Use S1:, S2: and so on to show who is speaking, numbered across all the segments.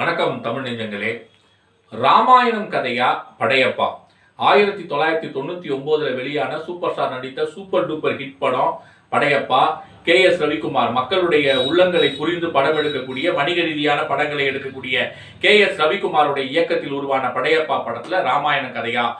S1: வணக்கம் தமிழ் நெஞ்சங்களே. ராமாயணம் கதையா? படையப்பா. ஆயிரத்தி தொள்ளாயிரத்தி தொண்ணூத்தி ஒம்போதில் வெளியான சூப்பர் ஸ்டார் நடித்த சூப்பர் டூப்பர் ஹிட் படம் படையப்பா. கே எஸ் ரவிக்குமார் மக்களுடைய உள்ளங்களை புரிந்து படம் எடுக்கக்கூடிய வணிக ரீதியான படங்களை எடுக்கக்கூடிய கே எஸ் ரவிக்குமாருடைய இயக்கத்தில் உருவான படையப்பா படத்துல ராமாயணம் கதையா?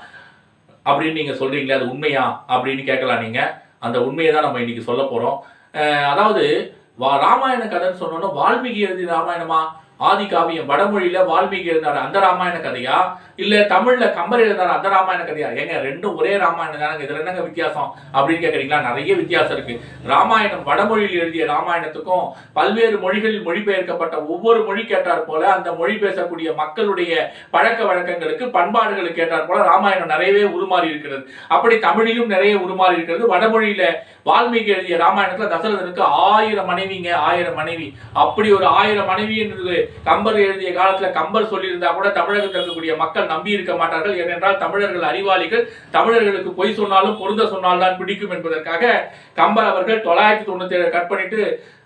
S1: அப்படின்னு நீங்க சொல்றீங்களே அது உண்மையா? அப்படின்னு கேட்கலாம் நீங்க. அந்த உண்மையை தான் நம்ம இன்னைக்கு சொல்ல போறோம். அஹ் அதாவது வா ராமாயண கதைன்னு சொன்னோன்னா வால்மீகி எழுதி ராமாயணமா? ஆதி காவியம் வடமொழியில வால்மீகி எழுதினார் அந்த ராமாயண கதையா? இல்ல தமிழ்ல கம்பர் எழுதினார் அந்த ராமாயண கதையா? ஏங்க ரெண்டும் ஒரே ராமாயணம் தானங்க. இதுல என்னங்க வித்தியாசம் அப்படின்னு கேக்குறீங்களா? நிறைய வித்தியாசம் இருக்கு. ராமாயணம் வடமொழியில் எழுதிய ராமாயணத்துக்கும் பல்வேறு மொழிகளில் மொழிபெயர்க்கப்பட்ட ஒவ்வொரு மொழி கேட்டார் போல அந்த மொழி பேசக்கூடிய மக்களுடைய பழக்க வழக்கங்களுக்கு பண்பாடுகளுக்கு கேட்டார் போல ராமாயணம் நிறையவே உருமாறி இருக்கிறது. அப்படி தமிழிலும் நிறைய உருமாறி இருக்கிறது. வடமொழியில வால்மீகி எழுதிய ராமாயணத்துல தசரதனுக்கு ஆயிரம் மனைவிங்க ஆயிரம் மனைவி. அப்படி ஒரு ஆயிரம் மனைவி என்று கம்பர் எழுதிய காலத்துல கம்பர் சொல்லியிருந்தா கூட தமிழகத்தில் இருக்கக்கூடிய மக்கள் நம்பி இருக்க மாட்டார்கள். ஏனென்றால் தமிழர்கள் அறிவாளிகள். தமிழர்களுக்கு பொய் சொன்னாலும் பொருந்த சொன்னால்தான் பிடிக்கும் என்பதற்காக கம்பர் அவர்கள் தொள்ளாயிரத்தி தொண்ணூத்தி ஏழு கட் பண்ணிட்டு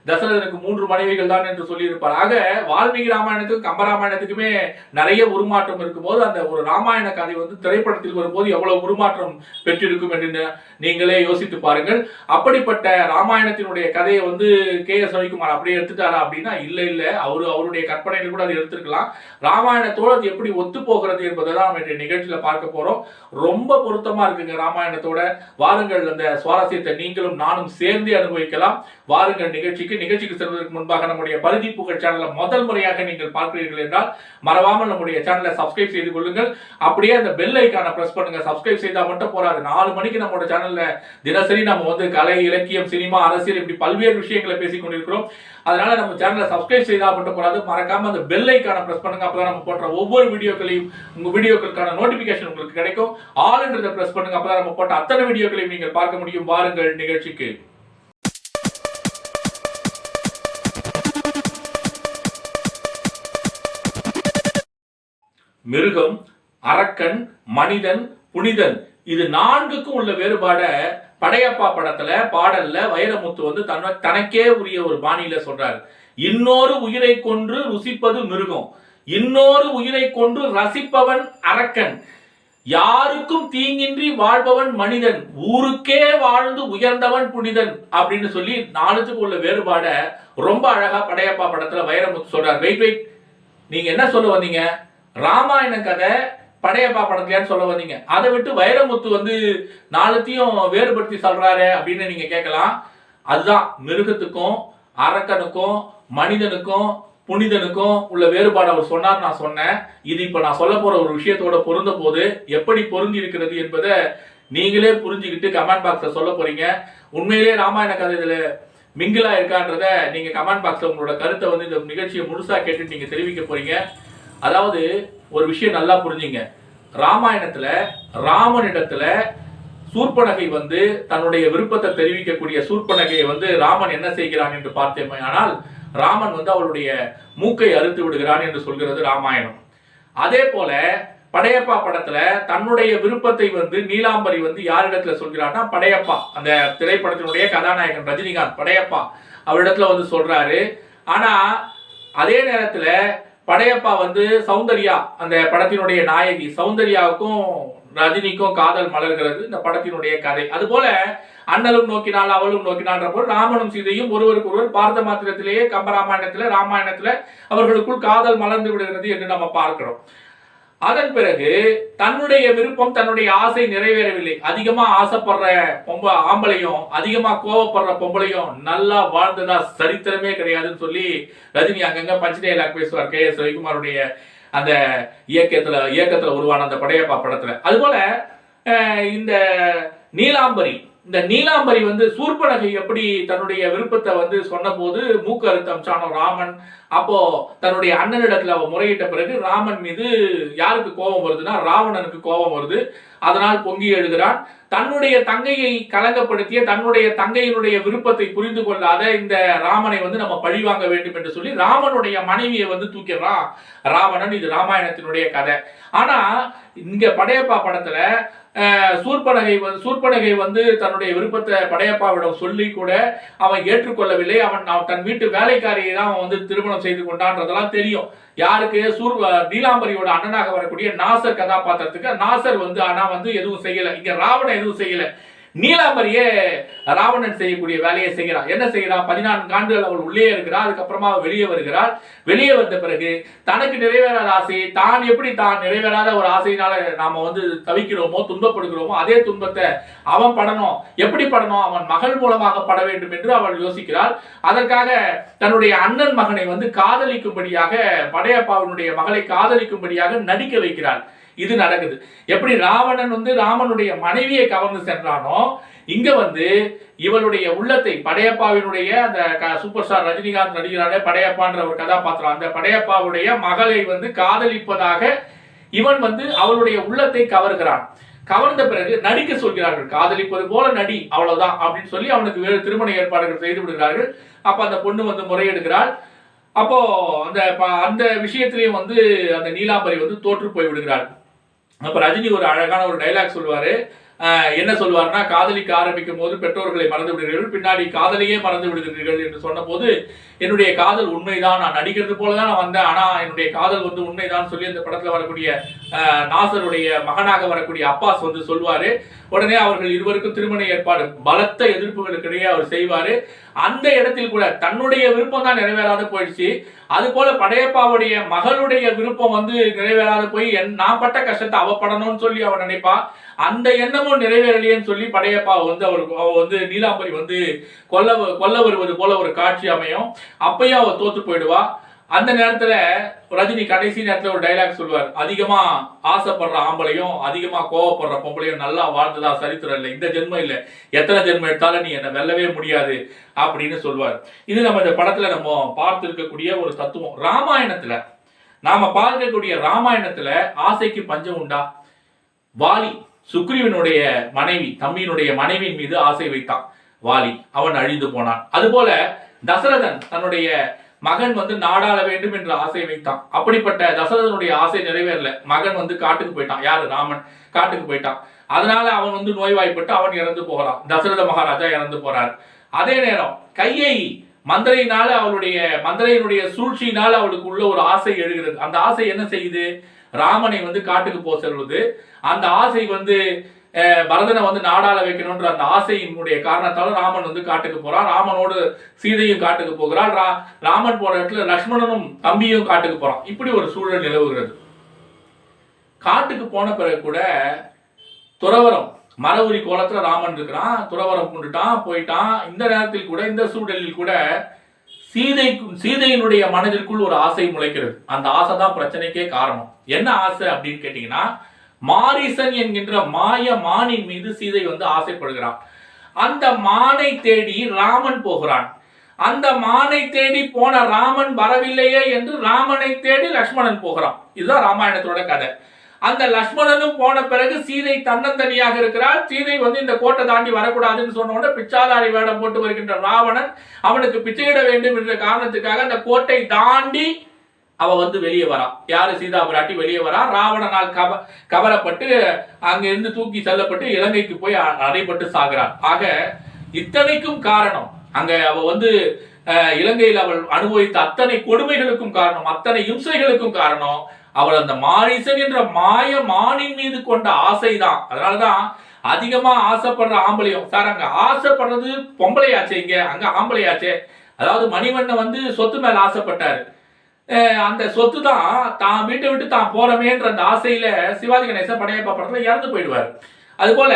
S1: தசரதனுக்கு மூன்று மனைவிகள் தான் என்று சொல்லியிருப்பார். ஆக வால்மீகி ராமாயணத்துக்கும் கம்பராமாயணத்துக்குமே நிறைய உருமாற்றம் இருக்கும்போது அந்த ஒரு ராமாயண கதை வந்து திரைப்படத்தில் வரும்போது எவ்வளவு உருமாற்றம் பெற்றிருக்கும் என்று நீங்களே யோசித்து பாருங்கள். அப்படிப்பட்ட ராமாயணத்தினுடைய கதையை வந்து கே எஸ் ரவிக்குமார் அப்படியே எடுத்துட்டாரா அப்படின்னா இல்ல இல்ல. அவரு அவருடைய கற்பனையில் கூட அதை எடுத்திருக்கலாம். ராமாயணத்தோடு அது எப்படி ஒத்து போகிறது என்பதை தான் நம்ம இன்றைய நிகழ்ச்சியில பார்க்க போறோம். ரொம்ப பொருத்தமா இருக்குங்க ராமாயணத்தோட. வாருங்கள் அந்த சுவாரஸ்யத்தை நீங்களும் நானும் சேர்ந்து அனுபவிக்கலாம். வாருங்கள் நிகழ்ச்சிக்கு நிகழ்ச்சிக்கு செல்வதற்கு முன்பாக நம்முடைய பருதி புகழ் சேனலை முதல் முறையாக நீங்கள் பார்க்கிறீர்கள் என்றால் மறவாமல் நம்முடைய சேனலை சப்ஸ்கிரைப் செய்து கொள்ளுங்கள். அப்படியே அந்த பெல் ஐக்கானை பிரஸ் பண்ணுங்க. சப்ஸ்கிரைப் செய்தால் மட்டும் போறாது. நாலு மணிக்கு நம்மளோட சேனல்ல தினசரி நம்ம வந்து கலை இலக்கியம் சினிமா அரசியல் இப்படி பல்வேறு விஷயங்களை பேசிக் கொண்டிருக்கிறோம். அதனால நம்ம சேனலை சப்ஸ்கிரைப் செய்தால் மட்டும் போறாது. மறக்காம அந்த பெல் ஐக்கானை பிரஸ் பண்ணுங்க. அப்பதான் நம்ம போடுற ஒவ்வொரு வீடியோக்களையும் உங்க வீடியோக்களுக்கான நோட்டிபிகேஷன் உங்களுக்கு கிடைக்கும். ஆல்ன்றதை பிரஸ் பண்ணுங்க. அப்பதான் நம்ம போட்ட அத்தனை வீடியோக்களையும் நீங்கள் பார்க்க முடியும். வாருங்கள் நிகழ்ச்சிக்கு. மிருகம் அரக்கன் மனிதன் புனிதன். இது நான்குக்கும் உள்ள வேறுபாட படையப்பா படத்துல பாடல்ல வைரமுத்து வந்து தன்னை தனக்கே உரிய ஒரு பாணியில சொல்றாரு. இன்னொரு உயிரை கொன்று ருசிப்பது மிருகம். இன்னொரு உயிரை கொன்று ரசிப்பவன் அரக்கன். யாருக்கும் தீங்கின்றி வாழ்பவன் மனிதன். ஊருக்கே வாழ்ந்து உயர்ந்தவன் புனிதன். அப்படின்னு சொல்லி நாலுத்துக்கு உள்ள வேறுபாட ரொம்ப அழகா படையப்பா படத்துல வைரமுத்து சொல்றார். வெயிட் வெயிட் நீங்க என்ன சொல்ல வந்தீங்க? ராமாயண கதை படையப்பா படத்துலயான்னு சொல்ல வந்தீங்க. அதை விட்டு வைரமுத்து வந்து நாலுத்தையும் வேறுபடுத்தி சொல்றாரு அப்படின்னு நீங்க கேட்கலாம். அதுதான் மிருகத்துக்கும் அரக்கனுக்கும் மனிதனுக்கும் புனிதனுக்கும் உள்ள வேறுபாடு அவர் சொன்னார் நான் சொன்னேன். இது இப்ப நான் சொல்ல போற ஒரு விஷயத்தோட பொருந்த போது எப்படி பொருந்தி இருக்கிறது என்பதை நீங்களே புரிஞ்சுக்கிட்டு கமெண்ட் பாக்ஸ்ல சொல்ல போறீங்க. உண்மையிலேயே ராமாயண கதை இதுல மிங்கிலா இருக்கான்றத நீங்க கமெண்ட் பாக்ஸ்ல உங்களோட கருத்தை வந்து இந்த நிகழ்ச்சியை முழுசா கேட்டு நீங்க தெரிவிக்க போறீங்க. அதாவது ஒரு விஷயம் நல்லா புரிஞ்சுங்க. ராமாயணத்துல ராமனிடத்துல சூர்பனகை வந்து தன்னுடைய விருப்பத்தை தெரிவிக்கக்கூடிய சூர்பனகையை வந்து ராமன் என்ன செய்கிறான் என்று பார்த்தேமே ஆனால் ராமன் வந்து அவளுடைய மூக்கை அறுத்து விடுகிறான் என்று சொல்கிறது ராமாயணம். அதே போல படையப்பா படத்துல தன்னுடைய விருப்பத்தை வந்து நீலாம்பரி வந்து யாரிடத்துல சொல்கிறான்னா படையப்பா அந்த திரைப்படத்தினுடைய கதாநாயகன் ரஜினிகாந்த் படையப்பா அவரிடத்துல வந்து சொல்றாரு. ஆனா அதே நேரத்துல படையப்பா வந்து சௌந்தர்யா அந்த படத்தினுடைய நாயகி. சௌந்தர்யாவுக்கும் ரஜினிக்கும் காதல் மலர்கிறது இந்த படத்தினுடைய கதை. அதுபோல அண்ணலும் நோக்கினால் அவளும் நோக்கினான்ற போது ராமனும் சீதையும் ஒருவருக்கு ஒருவர் பார்த்த மாத்திரத்திலேயே கம்பராமாயணத்துல ராமாயணத்துல அவர்களுக்குள் காதல் மலர்ந்து விடுகிறது என்று நம்ம பார்க்கிறோம். அதன் பிறகு தன்னுடைய விருப்பம் தன்னுடைய ஆசை நிறைவேறவில்லை. அதிகமா ஆசைப்படுற பொம்ப ஆம்பளையும் அதிகமா கோவப்படுற பொம்பளையும் நல்லா வாழ்ந்ததா சரித்திரமே கிடையாதுன்னு சொல்லி ரஜினி அங்கங்க பஞ்ச் டைலாக் பேசுவார். கே எஸ் ரவிக்குமாருடைய அந்த இயக்கத்துல இயக்கத்துல உருவான அந்த படையப்பா படத்துல. அதுபோல அஹ், இந்த நீலாம்பரி இந்த நீலாம்பரி வந்து சூர்பனகை எப்படி தன்னுடைய விருப்பத்தை வந்து சொன்னபோது மூக்கு அறுத்து சானோ ராமன் அப்போ தன்னுடைய அண்ணனிடத்துல அவ முறையிட்ட பிறகு ராமன் மீது யாருக்கு கோபம் வருதுன்னா ராவணனுக்கு கோபம் வருது. அதனால் பொங்கி எழுகிறான். தன்னுடைய தங்கையை கலங்கப்படுத்திய தன்னுடைய தங்கையினுடைய விருப்பத்தை புரிந்து கொள்ளாத இந்த ராமனை வந்து நம்ம பழிவாங்க வேண்டும் என்று சொல்லி ராமனுடைய மனைவியை வந்து தூக்கிடுறான் ராவணன் இது ராமாயணத்தினுடைய கதை. ஆனா இங்க படையப்பா படத்துல சூர்பனகை வந்து சூர்பனகை வந்து தன்னுடைய விருப்பத்தை படையப்பாவிடம் சொல்லி கூட அவன் ஏற்றுக்கொள்ளவில்லை. அவன் அவன் தன் வீட்டு வேலைக்காரியை தான் அவன் வந்து திருமணம் செய்து கொண்டான்றதெல்லாம் தெரியும். யாருக்கு? சூர் நீலாம்பரியோட அண்ணனாக வரக்கூடிய நாசர் கதாபாத்திரத்துக்கு. நாசர் வந்து ஆனா வந்து எதுவும் செய்யல. இங்க ராவணன் எதுவும் செய்யல. நீலாம்பரியே ராவணன் செய்யக்கூடிய வேலையை செய்கிறான் என்ன செய்கிறான் பதினான்கு ஆண்டுகள் அவள் உள்ளே இருக்கிறாள் அதுக்கப்புறமா வெளியே வருகிறார் வெளியே வந்த பிறகு தனக்கு நிறைவேறாத ஆசை தான் எப்படி தான் நிறைவேறாத ஒரு ஆசையினால நாம வந்து தவிக்கிறோமோ துன்பப்படுகிறோமோ அதே துன்பத்தை அவன் படணும். எப்படி படணும்? அவன் மகள் மூலமாக பட வேண்டும் என்று அவள் யோசிக்கிறாள். அதற்காக தன்னுடைய அண்ணன் மகனை வந்து காதலிக்கும்படியாக படையப்பாவினுடைய மகளை காதலிக்கும்படியாக நடிக்க வைக்கிறாள். இது நடக்குது. எப்படி ராவணன் வந்து ராமனுடைய மனைவியை கவர்ந்து சென்றானோ இங்க வந்து இவளுடைய உள்ளத்தை படையப்பாவினுடைய அந்த சூப்பர் ஸ்டார் ரஜினிகாந்த் நடிகரான படையப்பான்ற ஒரு கதாபாத்திரம். அந்த படையப்பாவுடைய மகளை வந்து காதலிப்பதாக இவன் வந்து அவளுடைய உள்ளத்தை கவர்கிறான். கவர்ந்த பிறகு நடிக்க சொல்கிறார்கள் காதலிப்பது போல நடி அவ்வளவுதான் அப்படின்னு சொல்லி அவனுக்கு வேறு திருமண ஏற்பாடுகள் செய்து விடுகிறார்கள். அப்ப அந்த பொண்ணு வந்து முறையிடுகிறாள். அப்போ அந்த ப- அந்த விஷயத்திலையும் வந்து அந்த நீலாம்பரி வந்து தோற்று போய் விடுகிறாள் அப்போ ரஜினி ஒரு அழகான ஒரு டைலாக் சொல்லுவார். என்ன சொல்வார்னா காதலிக்க ஆரம்பிக்கும் போது பெற்றோர்களை மறந்து விடுகிறீர்கள் பின்னாடி காதலையே மறந்து விடுகிறீர்கள் என்று சொன்னபோது என்னுடைய காதல் உண்மைதான் நான் நடிக்கிறது போல தான் நான் வந்தேன். ஆனால் என்னுடைய காதல் வந்து உண்மைதான் சொல்லி அந்த படத்தில் வரக்கூடிய நாசருடைய மகனாக வரக்கூடிய அப்பாஸ் வந்து சொல்வார் உடனே அவர்கள் இருவருக்கும் திருமண ஏற்பாடு பலத்த எதிர்ப்புகளுக்கிடையே அவர் செய்வார். அந்த இடத்தில் கூட தன்னுடைய விருப்பம் தான் நிறைவேறாத போயிடுச்சு. அது போல படையப்பாவுடைய மகளுடைய விருப்பம் வந்து நிறைவேறாத போய் என் நான் பட்ட கஷ்டத்தை அவ படணும்னு சொல்லி அவன் நினைப்பா. அந்த எண்ணமும் நிறைவேறலையேன்னு சொல்லி படையப்பா வந்து அவருக்கு அவ வந்து நீலாம்பரி வந்து கொல்ல வ- கொல்ல வருவது போல ஒரு காட்சி அமையும். அப்பயும் அவ தோத்து போயிடுவா. அந்த நேரத்துல ரஜினி கடைசி நேரத்துல ஒரு டைலாக் சொல்லுவார். அதிகமா ஆசைப்படுற ஆம்பளையும் அதிகமா கோவப்படுற பொம்பளையும் நல்லா வாழ்ந்ததா சரித்திரம் இல்லை. இந்த ஜென்மம் இல்லை. எத்தனை ஜென்மம் எடுத்தாலும் நீ என்னை வெல்லவே முடியாது அப்படின்னு சொல்லுவார். இது நம்ம இந்த படத்துல நம்ம பார்த்திருக்கக்கூடிய ஒரு தத்துவம். ராமாயணத்துல நாம பார்க்கக்கூடிய ராமாயணத்துல ஆசைக்கு பஞ்சம் உண்டா? வாலி சுக்ரீவனுடைய மனைவி தம்பியினுடைய மனைவியின் மீது ஆசை வைத்தான். வாலி அவன் அழிந்து போனான். அதுபோல தசரதன் தன்னுடைய மகன் வந்து நாடாள வேண்டும் என்ற ஆசை வைத்தான். அப்படிப்பட்ட தசரதனுடைய ஆசை நிறைவேறல. மகன் வந்து காட்டுக்கு போயிட்டான். யாரு? ராமன். காட்டுக்கு போயிட்டான். அதனால அவன் வந்து நோய்வாய்ப்பட்டு அவன் இறந்து போகிறான் தசரத மகாராஜா இறந்து போறார். அதே நேரம் கையை மந்திரையினால அவளுடைய மந்திரையினுடைய சூழ்ச்சியினால அவளுக்கு உள்ள ஒரு ஆசை எழுகிறது. அந்த ஆசை என்ன செய்யுது? ராமனை வந்து காட்டுக்கு போக சொல்வது அந்த ஆசை வந்து பரதனை வந்து நாடால வைக்கணும்ன்ற அந்த ஆசையினுடைய காரணத்தால ராமன் வந்து காட்டுக்கு போறான். ராமனோடு சீதையும் காட்டுக்கு போகிறாள். ரா- ராமன் போற இடத்துல லக்ஷ்மணனும் தம்பியும் காட்டுக்கு போறான். இப்படி ஒரு சூழல் நிலவுகிறது. காட்டுக்கு போன பிறகு கூட துறவரம் மரவுரி கோலத்துல ராமன் இருக்கிறான். துறவரம் கொண்டுட்டான் போயிட்டான். இந்த நேரத்தில் கூட இந்த சூழலில் கூட சீதைக்கும் சீதையினுடைய மனதிற்குள் ஒரு ஆசை முளைக்கிறது. அந்த ஆசை தான் பிரச்சனைக்கே காரணம். என்ன ஆசை அப்படின்னு கேட்டீங்கன்னா மாரிசன் என்கின்ற மாய மானின் மீது சீதை வந்து ஆசைப்படுகிறான். அந்த மானை தேடி ராமன் போகிறான். அந்த மானை தேடி போன ராமன் வரவில்லையே என்று ராமனை தேடி லக்ஷ்மணன் போகிறான். இதுதான் ராமாயணத்தோட கதை. அந்த லக்ஷ்மணனும் போன பிறகு சீதை தன்னந்தனியாக இருக்கிறார் சீதை வந்து இந்த கோட்டை தாண்டி வரக்கூடாதுன்னு சொன்ன உடனே பிச்சாதாரி வேடம் போட்டு வருகின்ற ராவணன் அவனுக்கு பிச்சையிட வேண்டும் என்ற காரணத்துக்காக அந்த கோட்டை தாண்டி அவ வந்து வெளியே வரா. யாரு சீதா பிராட்டி வெளியே வரா? ராவணனால் கவ கவரப்பட்டு அங்க இருந்து தூக்கி செல்லப்பட்டு இலங்கைக்கு போய் அடைபட்டு சாகிறான் ஆக இத்தனைக்கும் காரணம். அங்க அவ வந்து இலங்கையில் அவள் அனுபவித்த அத்தனை கொடுமைகளுக்கும் காரணம் அத்தனை இம்சைகளுக்கும் காரணம். அவள் அந்த மாரிசன் என்ற மாய மானின் மீது கொண்ட ஆசைதான். அதனாலதான் அதிகமா ஆசைப்படுற ஆம்பளையும் சார் அங்க ஆசைப்படுறது பொம்பளையாச்சே இங்க அங்க ஆம்பளையாச்சே. அதாவது மணிவண்ணன் வந்து சொத்து மேல ஆசைப்பட்டாரு. அந்த சொத்து தான் தான் வீட்டை விட்டு தான் போறமேன்ற அந்த ஆசையில சிவாஜி கணேசன் படையப்பா படத்துல இறந்து போயிடுவார். அதுபோல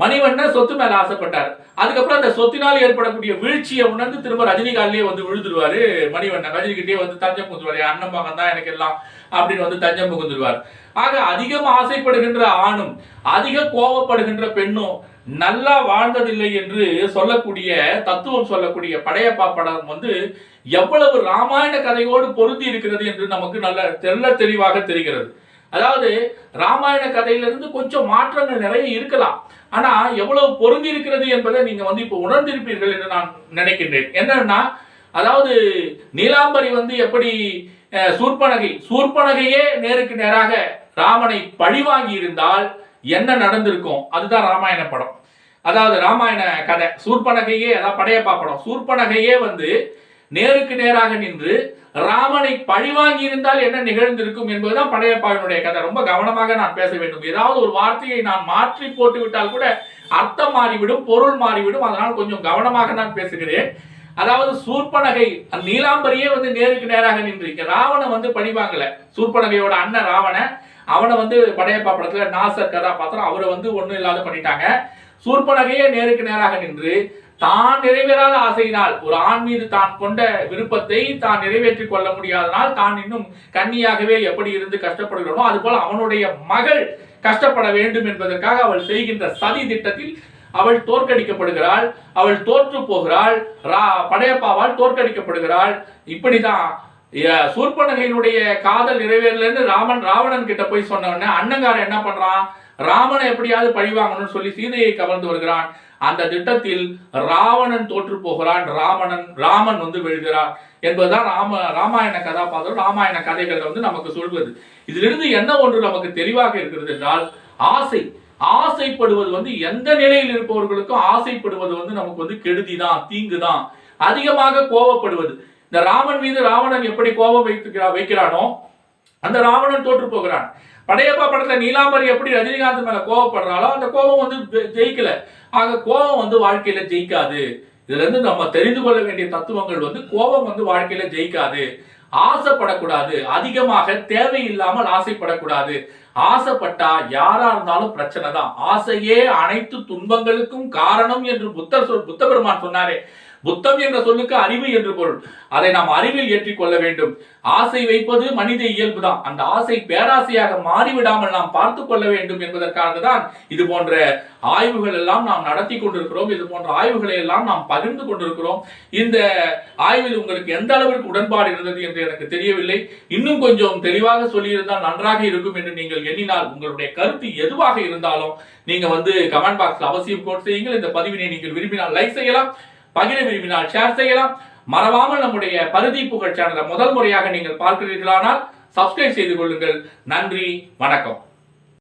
S1: மணிவண்ணன் சொத்து மேல ஆசைப்பட்டார். அதுக்கப்புறம் அந்த சொத்தினால் ஏற்படக்கூடிய வீழ்ச்சியை உணர்ந்து திரும்ப ரஜினிகாந்த்லயே வந்து விழுந்துருவாரு மணிவண்ணன். ரஜினிகிட்டே வந்து தஞ்சம் புகுந்துருவாரு. அண்ணன் மகன் தான் எனக்கு எல்லாம் அப்படின்னு வந்து தஞ்சம் புகுந்துருவார். ஆக அதிகம் ஆசைப்படுகின்ற ஆணும் அதிக கோபப்படுகின்ற பெண்ணும் நல்லா வாழ்ந்ததில்லை என்று சொல்லக்கூடிய தத்துவம் சொல்லக்கூடிய படையப்பா படம் வந்து எவ்வளவு ராமாயண கதையோடு பொருந்தி இருக்கிறது என்று நமக்கு நல்ல தெல்ல தெளிவாக தெரிகிறது. அதாவது ராமாயண கதையிலிருந்து கொஞ்சம் மாற்றங்கள் நிறைய இருக்கலாம். ஆனா எவ்வளவு பொருந்தி இருக்கிறது என்பதை நீங்க வந்து இப்போ உணர்ந்திருப்பீர்கள் என்று நான் நினைக்கின்றேன். என்னன்னா அதாவது நீலாம்பரி வந்து எப்படி அஹ், சூர்ப்பனகை நேருக்கு நேராக ராமனை பழிவாங்கி இருந்தால் என்ன நடந்திருக்கும்? அதுதான் ராமாயண படம். அதாவது ராமாயண கதை. சூர்பனகையே அதாவது படையப்பா படம். சூர்பனகையே வந்து நேருக்கு நேராக நின்று ராமனை பழிவாங்கி இருந்தால் என்ன நிகழ்ந்திருக்கும் என்பதுதான் படையப்பாவினுடைய கதை. ரொம்ப கவனமாக நான் பேச வேண்டும். ஏதாவது ஒரு வார்த்தையை நான் மாற்றி போட்டு விட்டால் கூட அர்த்தம் மாறிவிடும் பொருள் மாறிவிடும். அதனால் கொஞ்சம் கவனமாக நான் பேசுகிறேன். அதாவது சூர்பனகை அந்த நீலாம்பரியே வந்து நேருக்கு நேராக நின்று ராவணன் வந்து பழிவாங்கல சூர்பனகையோட அண்ணன் ராவண அவனை வந்து படையப்பா படத்துல நாசர் கதாபாத்திரம் அவரை வந்து ஒண்ணும் இல்லாத பண்ணிட்டாங்க. சூர்பனகையே நேருக்கு நேராக நின்று தான் நிறைவேறாத ஆசையினால் ஒரு ஆண் மீது தான் கொண்ட விருப்பத்தை தான் நிறைவேற்றிக் கொள்ள முடியாதனால் தான் இன்னும் கன்னியாகவே எப்படி இருந்து கஷ்டப்படுகிறோமோ அதுபோல அவனுடைய மகள் கஷ்டப்பட வேண்டும் என்பதற்காக அவள் செய்கின்ற சதி திட்டத்தில் அவள் தோற்கடிக்கப்படுகிறாள் அவள் தோற்று போகிறாள் ரா- படையப்பாவால் தோற்கடிக்கப்படுகிறாள். இப்படிதான் சூர்பனகையினுடைய காதல் நிறைவேறலன்னு ராமன் ராவணன் கிட்ட போய் சொன்ன உடனே அண்ணங்காரன் என்ன பண்றான்? ராமனை எப்படியாவது பழிவாங்கணும்னு சொல்லி சீதையை கவர்ந்து வருகிறான். அந்த திட்டத்தில் ராவணன் தோற்று போகிறான். ராமணன் ராமன் வந்து வெல்கிறான் என்பதுதான் ராம ராமாயண கதாபாத்திரம் ராமாயண கதைகள் வந்து நமக்கு சொல்வது. இதிலிருந்து என்ன ஒன்று நமக்கு தெளிவாக இருக்கிறது என்றால் ஆசை. ஆசைப்படுவது வந்து எந்த நிலையில் இருப்பவர்களுக்கும் ஆசைப்படுவது வந்து நமக்கு வந்து கெடுதி தான் தீங்கு தான் அதிகமாக கோபப்படுவது இந்த ராமன் மீது ராவணன் எப்படி கோபம் வைத்துக்கிறா வைக்கிறானோ அந்த ராவணன் தோற்று போகிறான். படையப்பா படத்துல நீலாம்பரி எப்படி ரஜினிகாந்த் மேல கோவப்படுறாளோ அந்த கோபம் வந்து ஜெயிக்கல. ஆக கோபம் வந்து வாழ்க்கையில ஜெயிக்காது. இதுல இருந்து நம்ம தெரிந்து கொள்ள வேண்டிய தத்துவங்கள் வந்து கோபம் வந்து வாழ்க்கையில ஜெயிக்காது. ஆசைப்படக்கூடாது. அதிகமாக தேவையில்லாமல் ஆசைப்படக்கூடாது. ஆசைப்பட்டா யாரா இருந்தாலும் பிரச்சனை தான். ஆசையே அனைத்து துன்பங்களுக்கும் காரணம் என்று புத்தர் புத்த பெருமான் சொன்னாரே. புத்தம் என்ற சொல்லுக்கு அறிவு என்று பொருள். அதை நாம் அறிவில் ஏற்றிக்கொள்ள வேண்டும். ஆசை வைப்பது மனித இயல்புதான். அந்த ஆசை பேராசையாக மாறிவிடாமல் நாம் பார்த்து கொள்ள வேண்டும் என்பதற்காக தான் இது போன்ற ஆய்வுகள் எல்லாம் நாம் நடத்தி கொண்டிருக்கிறோம். இது போன்ற ஆய்வுகளை எல்லாம் நாம் பகிர்ந்து கொண்டிருக்கிறோம். இந்த ஆய்வில் உங்களுக்கு எந்த அளவிற்கு உடன்பாடு இருந்தது என்று எனக்கு தெரியவில்லை. இன்னும் கொஞ்சம் தெளிவாக சொல்லியிருந்தால் நன்றாக இருக்கும் என்று நீங்கள் எண்ணினால் உங்களுடைய கருத்து எதுவாக இருந்தாலும் நீங்க வந்து கமெண்ட் பாக்ஸ்ல அவசியம் கோட் செய்யுங்கள். இந்த பதிவினை நீங்கள் விரும்பினால் லைக் செய்யலாம். பகிர விரும்பினால் ஷேர் செய்யலாம். மறவாமல் நம்முடைய பருதி புகழ் சேனலை முதல் முறையாக நீங்கள் பார்க்கிறீர்களானால் சப்ஸ்கிரைப் செய்து கொள்ளுங்கள். நன்றி வணக்கம்.